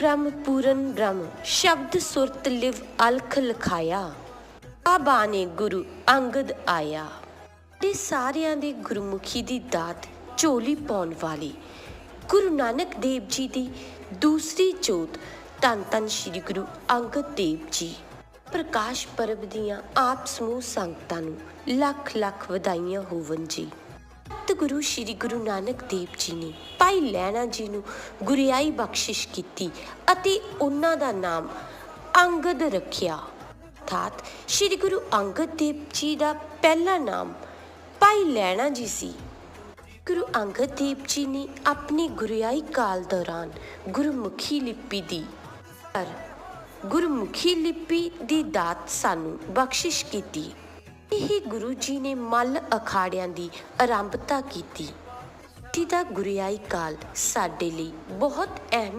ਬ੍ਰਹਮ ਪੂਰਨ ਬ੍ਰਹਮ, ਸ਼ਬਦ ਸੁਰਤ ਲਿਵ ਅਲਖ ਲਖਾਇਆ। ਆਬਾਨੇ ਗੁਰੂ ਅੰਗਦ ਆਇਆ। ਦੇ ਸਾਰਿਆਂ ਦੇ ਗੁਰਮੁਖੀ ਦੀ ਦਾਤ ਝੋਲੀ ਪਾਉਣ ਵਾਲੀ ਗੁਰੂ ਨਾਨਕ ਦੇਵ ਜੀ ਦੀ ਦੂਸਰੀ ਜੋਤ ਧੰਨ ਧੰਨ ਸ੍ਰੀ ਗੁਰੂ ਅੰਗਦ ਦੇਵ ਜੀ। ਪ੍ਰਕਾਸ਼ ਪਰਬ ਦੀਆਂ ਆਪ ਸਮੂਹ ਸੰਗਤਾਂ ਨੂੰ ਲੱਖ ਲੱਖ ਵਧਾਈਆਂ ਹੋਵਨ ਜੀ। ਗੁਰੂ ਸ੍ਰੀ ਗੁਰੂ ਨਾਨਕ ਦੇਵ ਜੀ ਨੇ ਭਾਈ ਲਹਿਣਾ ਜੀ ਨੂੰ ਗੁਰਿਆਈ ਬਖਸ਼ਿਸ਼ ਕੀਤੀ ਅਤੇ ਉਹਨਾਂ ਦਾ ਨਾਮ ਅੰਗਦ ਰੱਖਿਆ। ਅਰਥਾਤ ਸ੍ਰੀ ਗੁਰੂ ਅੰਗਦ ਦੇਵ ਜੀ ਦਾ ਪਹਿਲਾ ਨਾਮ ਭਾਈ ਲਹਿਣਾ ਜੀ ਸੀ। ਗੁਰੂ ਅੰਗਦ ਦੇਵ ਜੀ ਨੇ ਆਪਣੀ ਗੁਰਿਆਈ ਕਾਲ ਦੌਰਾਨ ਗੁਰਮੁਖੀ ਲਿਪੀ ਦੀ ਪਰ ਗੁਰਮੁਖੀ ਲਿਪੀ ਦੀ ਦਾਤ ਸਾਨੂੰ ਬਖਸ਼ਿਸ਼ ਕੀਤੀ। ਇਹ ਗੁਰੂ ਜੀ ਨੇ ਮੱਲ ਅਖਾੜਿਆਂ ਦੀ ਆਰੰਭਤਾ ਕੀਤੀ। ਜਿਹਦਾ ਗੁਰਿਆਈ ਕਾਲ ਸਾਡੇ ਲਈ ਬਹੁਤ ਅਹਿਮ